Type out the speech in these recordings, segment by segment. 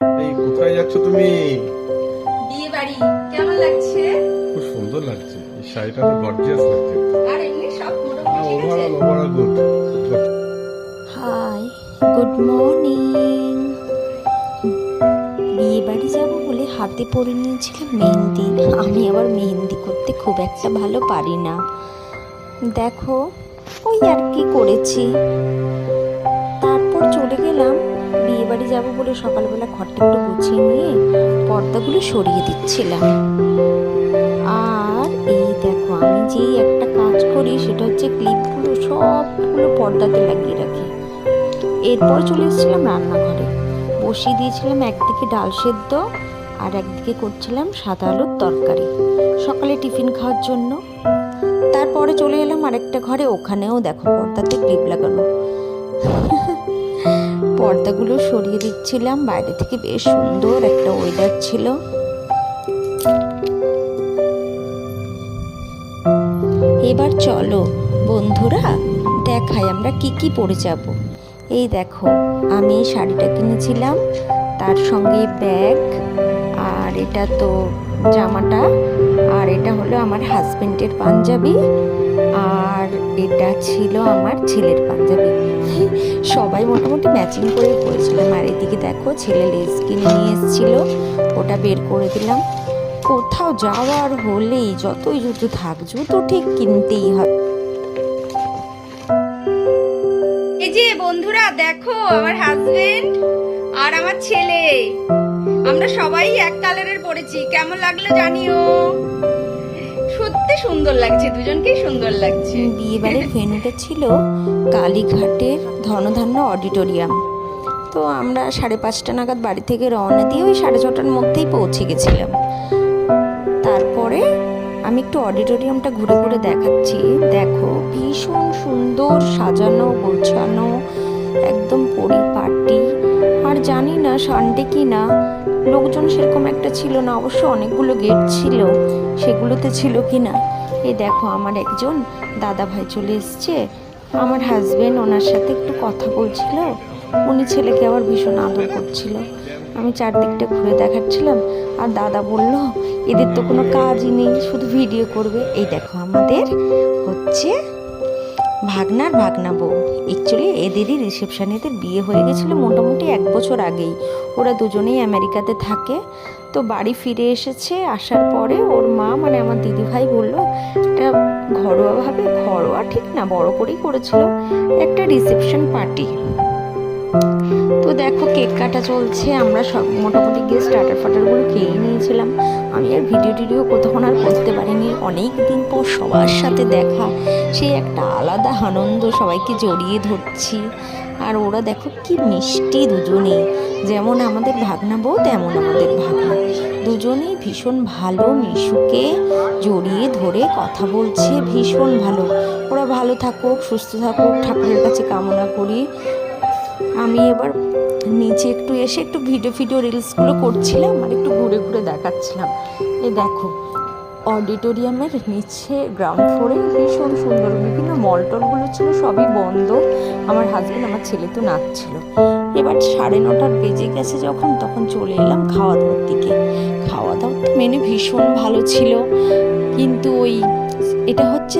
এই কোথায় যাচ্ছ তুমি? বিয়ে বাড়ি কেমন লাগছে? খুব সুন্দর লাগছে। এই শাড়িটা তো গর্জিয়াস লাগছে। আর এমনি সব মোটামুটি overall overall good hi good morning বিয়ে বাড়ি যাব বলে হাতে পরে নিয়েছিলাম মেহেন্দি। আমি আবার মেহেন্দি করতে খুব একটা ভালো পারি না। দেখো ওই আর কি করেছি। তারপর চলে গেলাম বাড়ি যাব বলে সকালবেলা ঘরটা একটু গুছিয়ে নিয়ে পর্দাগুলো সরিয়ে দিচ্ছিলাম। আর এই দেখো, আমি যেই একটা কাজ করি সেটা হচ্ছে ক্লিপগুলো সবগুলো পর্দাতে লাগিয়ে রাখি। এরপর চলে এসেছিলাম রান্নাঘরে। বসিয়ে দিয়েছিলাম একদিকে ডাল সেদ্ধ আর একদিকে করছিলাম সাদা আলুর তরকারি। সকালে টিফিন খাওয়ার জন্য। তারপরে চলে এলাম আরেকটা ঘরে, ওখানেও দেখো পর্দাতে ক্লিপ লাগানো। পর্দাগুলো সরিয়ে দিচ্ছিলাম। বাইরে থেকে বেশ সুন্দর একটা ওয়েদার ছিল। এবার চলো, বন্ধুরা, দেখাই আমরা কি কি পরে যাব। এই দেখো, আমি শাড়িটা কিনেছিলাম। তার সঙ্গে ব্যাগ, আর এটা তো জামাটা, আর এটা হলো আমার হাজব্যান্ডের পাঞ্জাবি। আর এটা ছিল আমার ছেলের পাঞ্জাবি। সবাই মোটামুটি ম্যাচিং করে পরেছিলাম আর এদিকে দেখো, ছেলে লেস কিনে নিয়ে এসেছিল। ওটা বের করে দিলাম। কোথাও যাওয়ার হলেই যতই জুতো থাক, জুতো ঠিক কিনতেই হয় এই যে বন্ধুরা, দেখো আমার হাজবেন্ড আর আমার ছেলে। আমরা সবাই এক কালারের পরেছি। কেমন লাগল জানিও? সুন্দর লাগছে, দুজনকেই সুন্দর লাগছে। বিয়ে বাড়ির ভেন্যুটা ছিল কালীঘাটের ধনধান্য অডিটোরিয়াম তো আমরা সাড়ে পাঁচটা নাগাদ বাড়ি থেকে রওনা দিয়ে ওই সাড়ে ছটার মধ্যেই পৌঁছে গেছিলাম। তারপরে আমি একটু অডিটোরিয়ামটা ঘুরে ঘুরে দেখাচ্ছি। দেখো, ভীষণ সুন্দর সাজানো, গোছানো, একদম পরিপাটি। আর জানি না সানডে কি না লোকজন সেরকম একটা ছিল না, অবশ্য অনেকগুলো গেট ছিল। সেগুলোতে ছিল কি না এই দেখো, আমার একজন দাদা ভাই চলে এসছে। আমার হাজবেন্ড ওনার সাথে একটু কথা বলছিল। উনি ছেলেকে আবার ভীষণ আদর করছিল। আমি চারদিকটা ঘুরে দেখাচ্ছিলাম আর দাদা বলল, এদের তো কোনো কাজই নেই, শুধু ভিডিও করবে। এই দেখো, আমাদের হচ্ছে ভাগনার ভাগনা বউ। অ্যাকচুয়ালি এদেরই রিসেপশন এদের বিয়ে হয়ে গেছিল মোটামুটি এক বছর আগেই। ওরা দুজনেই আমেরিকাতে থাকে। তো বাড়ি ফিরে এসেছে, আসার পরে ওর মা মানে আমার দিদি ভাই বলল, একটা ঘরোয়াভাবে ঘরোয়া ঠিক না, বড় করেই করেছিল, একটা রিসেপশন পার্টি। তো দেখো কেক কাটা চলছে, আমরা সব মোটামুটি গিয়ে স্টার্টার ফাটারগুলো খেয়েই নিয়েছিলাম আমি আর ভিডিও টিডিও কোথাও আর করতে পারিনি। অনেক দিন পর সবার সাথে দেখা। সেই একটা আলাদা আনন্দ সবাইকে জড়িয়ে ধরছি। আর ওরা দেখো কি মিষ্টি দুজনেই। যেমন আমাদের ভাগনা বউ, তেমন আমাদের ভাগনা। দুজনেই ভীষণ ভালো মিশুকে জড়িয়ে ধরে কথা বলছে, ভীষণ ভালো। ওরা ভালো থাকুক, সুস্থ থাকুক, ঠাকুরের কাছে কামনা করি। আমি এবার নিচে একটু এসে একটু ভিডিও ভিডিও রিলসগুলো করছিলাম আর একটু ঘুরে ঘুরে দেখাচ্ছিলাম। এই দেখো অডিটোরিয়ামের নিচে গ্রাউন্ড ফ্লোরে ভীষণ সুন্দর বিভিন্ন মল টলগুলো ছিল, সবই বন্ধ। আমার হাজব্যান্ড আমার ছেলে তো নাচছিল। এবার সাড়ে নটার বেজে গেছে যখন, তখন চলে এলাম খাওয়া দাওয়ার দিকে। খাওয়া দাওয়ার মেনু ভীষণ ভালো ছিল। কিন্তু ওই, এটা হচ্ছে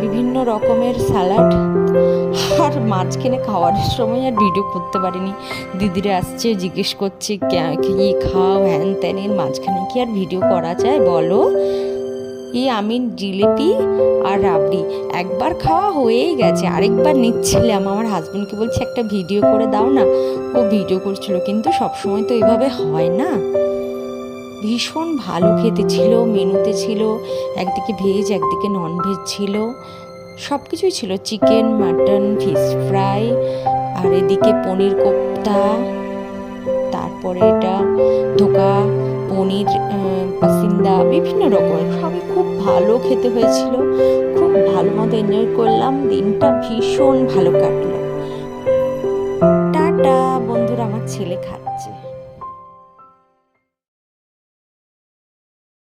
বিভিন্ন রকমের স্যালাড মাঝখানে খাওয়ার সময় আর ভিডিও করতে পারিনি। দিদিরা আসছে, জিজ্ঞেস করছে, "কে- খাও? হ্যান ত্যানের মাঝখানে কি আর ভিডিও করা যায় বলো? এই আমি জিলিপি আর রাবড়ি। একবার খাওয়া হয়েই গেছে, আরেকবার নিচ্ছিলাম। আমার হাজবেন্ডকে বলছি, একটা ভিডিও করে দাও না। ও ভিডিও করছিল, কিন্তু সবসময় তো এভাবে হয় না। ভীষণ ভালো খেতে ছিল, মেনুতে ছিল, একদিকে ভেজ একদিকে নন ভেজ ছিল। সব কিছুই ছিল, চিকেন, মাটন ফিশ ফ্রাই আর এদিকে পনির কোপ্তা, তারপরে এটা ধোকা, পনির পাসিন্দা, বিভিন্ন রকমের সবই খুব ভালো খেতে হয়েছিল, খুব ভালো মতো এনজয় করলাম, দিনটা ভীষণ ভালো কাটলো। টাটা, বন্ধুরা, আমার ছেলে খাচ্ছে